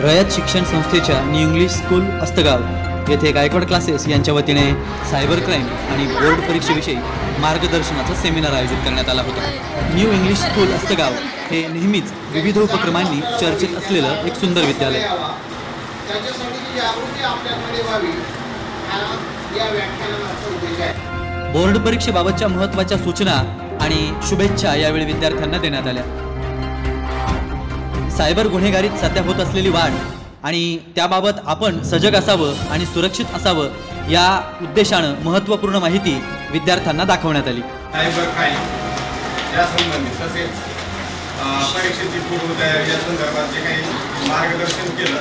रयत शिक्षण संस्थेच्या new English school Astgaon येथे गायकवाड क्लासेस यांच्या वतीने सायबर क्राईम आणि बोर्ड परीक्षेविषयी मार्गदर्शनाचा सेमिनार आयोजित करण्यात आला होता. न्यू इंग्लिश स्कूल अस्तगाव हे नेहमीच विविध उपक्रमांनी चर्चेत असलेलं एक सुंदर विद्यालय. बोर्ड परीक्षेबाबतच्या महत्त्वाच्या सूचना आणि शुभेच्छा यावेळी विद्यार्थ्यांना देण्यात आल्या. सायबर गुन्हेगारीत सध्या होत असलेली वाढ आणि त्याबाबत आपण सजग असावं आणि सुरक्षित असावं या उद्देशानं महत्त्वपूर्ण माहिती विद्यार्थ्यांना दाखवण्यात आली. सायबर क्राईम या संबंधी तसेच परीक्षेची पूर्वतयारी या संदर्भात जे काही मार्गदर्शन केलं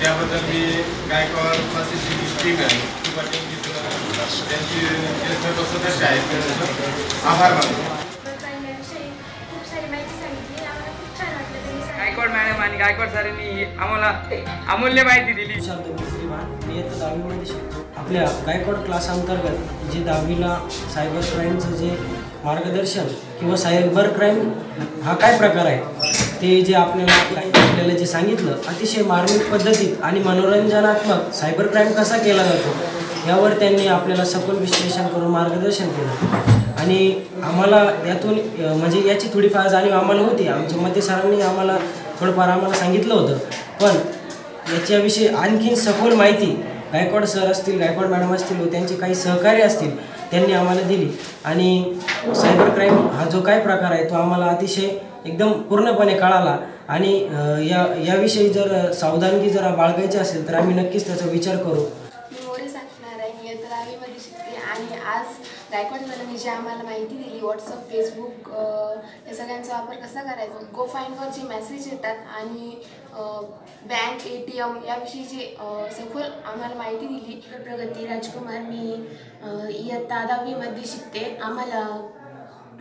त्याबद्दल मी गायकवाड क्लासेसची जी टीम आहे किंवा पाटील त्यांची जे सर्व सदस्य आहेत त्यांचं आभार मानतो. आणि गायकवाड सरांनी आम्हाला अमूल्य माहिती दिली. शब्द मी आता दहावीमध्ये शिकतो. आपल्या गायकवाड क्लास अंतर्गत जे दहावीला सायबर क्राईमचं जे मार्गदर्शन किंवा सायबर क्राईम हा काय प्रकार आहे? ते जे आपल्याला आपल्याला जे सांगितलं अतिशय मार्मिक पद्धतीत आणि मनोरंजनात्मक सायबर क्राईम कसा केला जातो यावर त्यांनी आपल्याला सखोल विश्लेषण करून मार्गदर्शन केलं. आणि आम्हाला यातून म्हणजे याची थोडीफार जाणीव आम्हाला होती. आमच्या मते सरांनी आम्हाला थोडंफार आम्हाला सांगितलं होतं. पण याच्याविषयी आणखीन सखोल माहिती गायकवाड सर असतील गायकवाड मॅडम असतील व त्यांचे काही सहकारी असतील त्यांनी आम्हाला दिली. आणि सायबर क्राईम हा जो काय प्रकार आहे तो आम्हाला अतिशय एकदम पूर्णपणे कळाला. आणि या याविषयी जर सावधानगी जर बाळगायची असेल तर आम्ही नक्कीच त्याचा विचार करू मी मोरे सांगणार आहे मी इयत्ता दहावीमध्ये शिकते आणि आज गायकवाड सरांनी जी आम्हाला माहिती दिली व्हॉट्सअप फेसबुक या सगळ्यांचा वापर कसा करायचा? गो फाईनवर जे मेसेज येतात आणि बँक ए टी एम याविषयी जे सखोल आम्हाला माहिती दिली प्रगती राजकुमार मी इयत्ता दहावीमध्ये शिकते. आम्हाला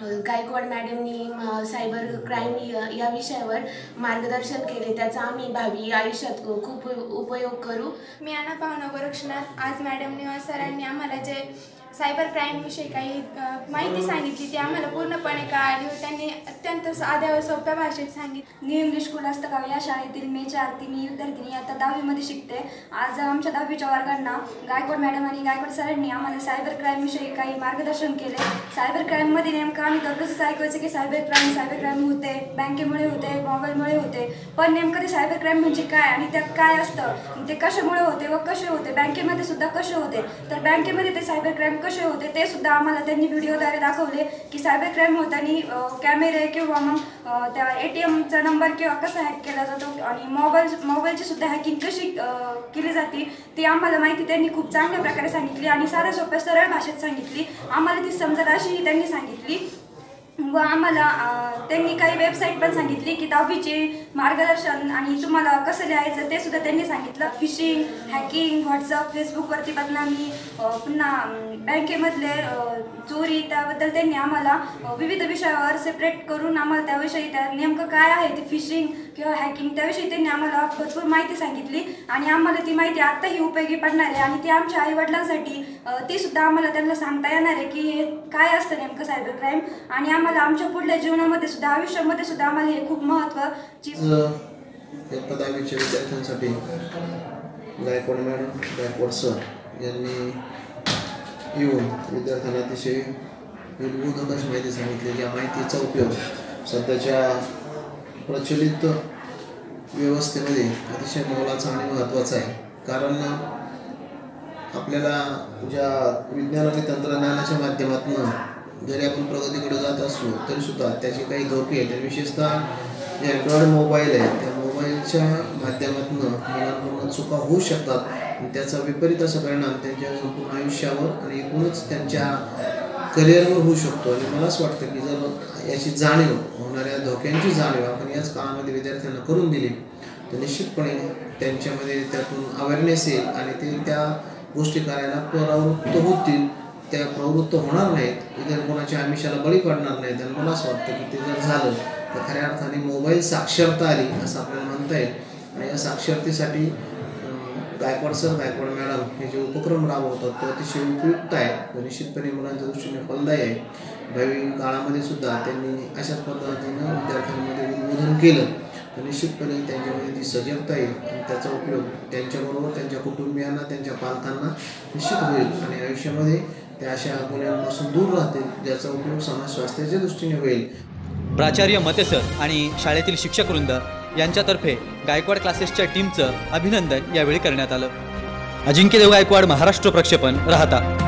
गायकवाड मॅडमनी सायबर क्राईम या- विषयावर मार्गदर्शन केले. त्याचा आम्ही भावी आयुष्यात खूप उपयोग करू. मी अना पाहुणा गोरक्षनाथ. आज मॅडमने व सरांनी आम्हाला जे सायबर क्राईमविषयी काही माहिती सांगितली ती आम्हाला पूर्णपणे कळाली व त्यांनी अत्यंत साध्या व सोप्या भाषेत सांगितली. न्यू इंग्लिश स्कूल असतं या शाळेतील मी चार मी विद्यार्थिनी. आता दहावीमध्ये शिकते. आज आमच्या दहावीच्या वर्गांना गायकवाड मॅडम आणि गायकवाड सरांनी आम्हाला सायबर क्राईमविषयी काही मार्गदर्शन केले. सायबर क्राईममध्ये नेमकं आम्ही तर कसं ऐकायचं की सायबर क्राईम सायबर क्राईम होते बँकेमुळे होते मोबाईलमुळे होते. पण नेमकं ते सायबर क्राईम म्हणजे काय आणि त्यात काय असतं? ते कशामुळे होते व कसे होते? बँकेमध्ये सुद्धा कसे होते? तर बँकेमध्ये ते सायबर क्राईम कसे होते ते सुद्धा आम्हाला त्यांनी व्हिडिओद्वारे दाखवले की सायबर क्राईम होताना कॅमेरे किंवा मग त्या ए टी एमचा नंबर किंवा कसा हॅक केला जातो आणि मोबाईल मोबाईलची सुद्धा हॅकिंग कशी केली जाते ती आम्हाला माहिती त्यांनी खूप चांगल्या प्रकारे सांगितली आणि साऱ्या सोप्या सरळ भाषेत सांगितली. आम्हाला ती समजत अशीही त्यांनी सांगितली. व आम्हाला त्यांनी काही वेबसाईट पण सांगितली की दहावीचे मार्गदर्शन आणि तुम्हाला कसं लिहायचं ते सुद्धा त्यांनी सांगितलं. फिशिंग हॅकिंग व्हॉट्सअप फेसबुकवरती बदनामी पुन्हा बँकेमधले चोरी त्याबद्दल त्यांनी आम्हाला विविध विषयावर सेपरेट करून आम्हाला त्याविषयी त्या नेमकं काय आहे ते फिशिंग किंवा हॅकिंग त्याविषयी त्यांनी आम्हाला भरपूर माहिती सांगितली. आणि आम्हाला ती माहिती आत्ताही उपयोगी पडणार आहे आणि ती आमच्या आईवडिलांसाठी ती सुद्धा आम्हाला त्यांना सांगता येणार आहे की हे काय असतं नेमकं सायबर क्राईम आणि आम्हाला आमच्या पुढल्या जीवनामध्ये सुद्धा आयुष्यामध्ये सुद्धा आम्हाला हे खूप महत्त्वाची आज दहावीच्या विद्यार्थ्यांसाठी गायकवाड मॅडम गायकवाड सर यांनी येऊन विद्यार्थ्यांना अतिशय उद्बोधक अशी माहिती सांगितली ज्या माहितीचा उपयोग सध्याच्या प्रचलित व्यवस्थेमध्ये अतिशय मोलाचा आणि महत्त्वाचा आहे. कारण आपल्याला ज्या विज्ञान आणि तंत्रज्ञानाच्या माध्यमातून जरी आपण प्रगतीकडे जात असलो तरी सुद्धा त्याचे काही धोके आहेत आणि विशेषतः जे अँड्रॉइड मोबाईल आहे. त्या मोबाईलच्या माध्यमातून मुलांकडून चुका होऊ शकतात. आणि त्याचा विपरीत असा परिणाम त्यांच्या संपूर्ण आयुष्यावर आणि एकूणच त्यांच्या करिअरवर होऊ शकतो. आणि मला असं वाटतं की जर याची जाणीव होणाऱ्या धोक्यांची जाणीव आपण याच काळामध्ये विद्यार्थ्यांना करून दिली तर निश्चितपणे त्यांच्यामध्ये त्यातून अवेअरनेस येईल आणि ते त्या गोष्टी करायला प्रवृत्त होतील. त्या प्रवृत्त होणार नाहीत इतर कोणाच्या आमिषाला बळी पडणार नाहीत आणि मला असं वाटतं की ते जर झालं तर खऱ्या अर्थाने मोबाईल साक्षरता आली असं आपल्याला म्हणता येईल. आणि या साक्षरतेसाठी गायकवाड सर गायकवाड मॅडम हे जे उपक्रम राबवतात तो अतिशय उपयुक्त आहे. तो निश्चितपणे मुलांच्या दृष्टीने फलदायी आहे. भावी काळामध्ये सुद्धा त्यांनी अशाच पद्धतीनं विद्यार्थ्यांमध्ये उद्बोधन केलं तर निश्चितपणे त्यांच्यामध्ये ती सजगता येईल आणि त्याचा उपयोग त्यांच्याबरोबर त्यांच्या कुटुंबियांना त्यांच्या पालकांना निश्चित होईल. आणि आयुष्यामध्ये त्या अशा गुन्ह्यांपासून दूर राहतील ज्याचा उपयोग समाज स्वास्थ्याच्या दृष्टीने होईल. प्राचार्य मते सर आणि शाळेतील शिक्षक वृंद यांच्यातर्फे गायकवाड क्लासेसच्या टीमचं अभिनंदन यावेळी करण्यात आलं. अजिंक्यदेव गायकवाड महाराष्ट्र प्रक्षेपण राहता.